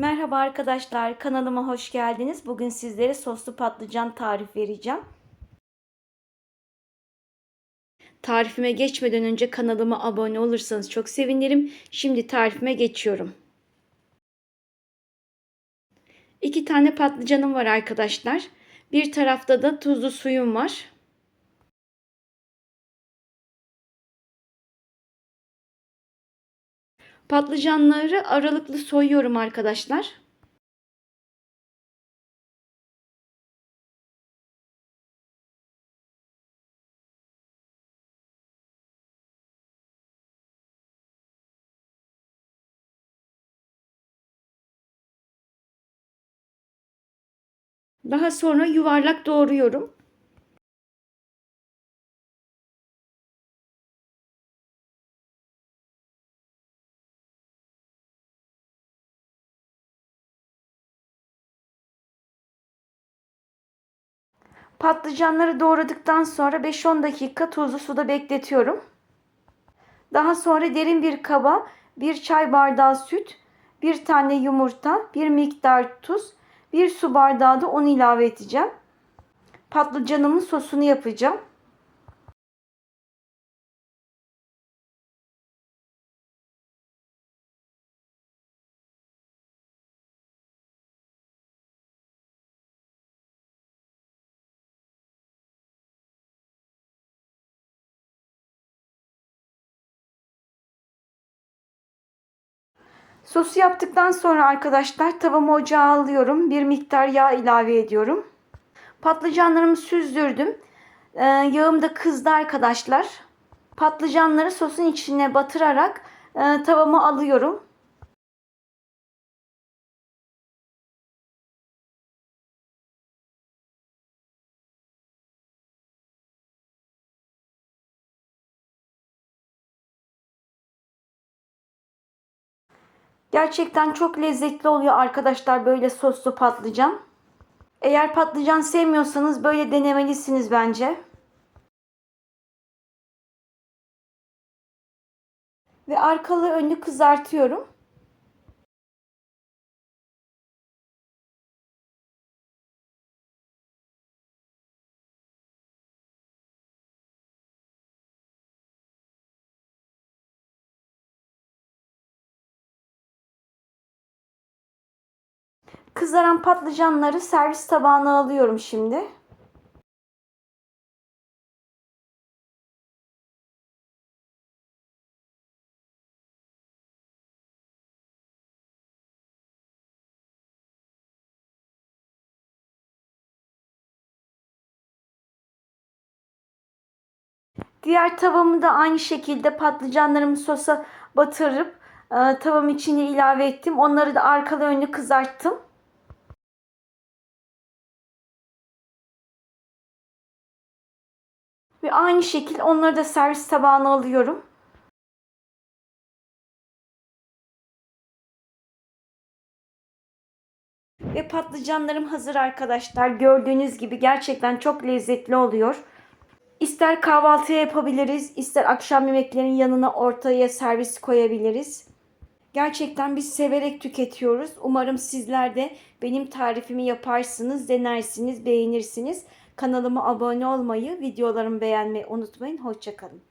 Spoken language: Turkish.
Merhaba arkadaşlar, kanalıma hoş geldiniz. Bugün sizlere soslu patlıcan tarif vereceğim. Tarifime geçmeden önce kanalıma abone olursanız çok sevinirim. Şimdi tarifime geçiyorum. İki tane patlıcanım var arkadaşlar. Bir tarafta da tuzlu suyum var. Patlıcanları aralıklı soyuyorum arkadaşlar. Daha sonra yuvarlak doğruyorum. Patlıcanları doğradıktan sonra 5-10 dakika tuzlu suda bekletiyorum. Daha sonra derin bir kaba bir çay bardağı süt, bir tane yumurta, bir miktar tuz, bir su bardağı da un ilave edeceğim. Patlıcanımın sosunu yapacağım. Sosu yaptıktan sonra arkadaşlar tavamı ocağa alıyorum. Bir miktar yağ ilave ediyorum. Patlıcanlarımı süzdürdüm. Ee, yağım da kızdı arkadaşlar. Patlıcanları sosun içine batırarak e, tavamı alıyorum. Gerçekten çok lezzetli oluyor arkadaşlar böyle soslu patlıcan. Eğer patlıcan sevmiyorsanız böyle denemelisiniz bence. Ve arkalı önlü kızartıyorum. Kızaran patlıcanları servis tabağına alıyorum şimdi. Diğer tavamı da aynı şekilde patlıcanlarımı sosa batırıp e, tavam içine ilave ettim. Onları da arkalı önlü kızarttım. Ve aynı şekilde onları da servis tabağına alıyorum. Ve patlıcanlarım hazır arkadaşlar. Gördüğünüz gibi gerçekten çok lezzetli oluyor. İster kahvaltıya yapabiliriz, ister akşam yemeklerinin yanına ortaya servis koyabiliriz. Gerçekten biz severek tüketiyoruz. Umarım sizler de benim tarifimi yaparsınız, denersiniz, beğenirsiniz. Kanalıma abone olmayı, videolarımı beğenmeyi unutmayın. Hoşçakalın.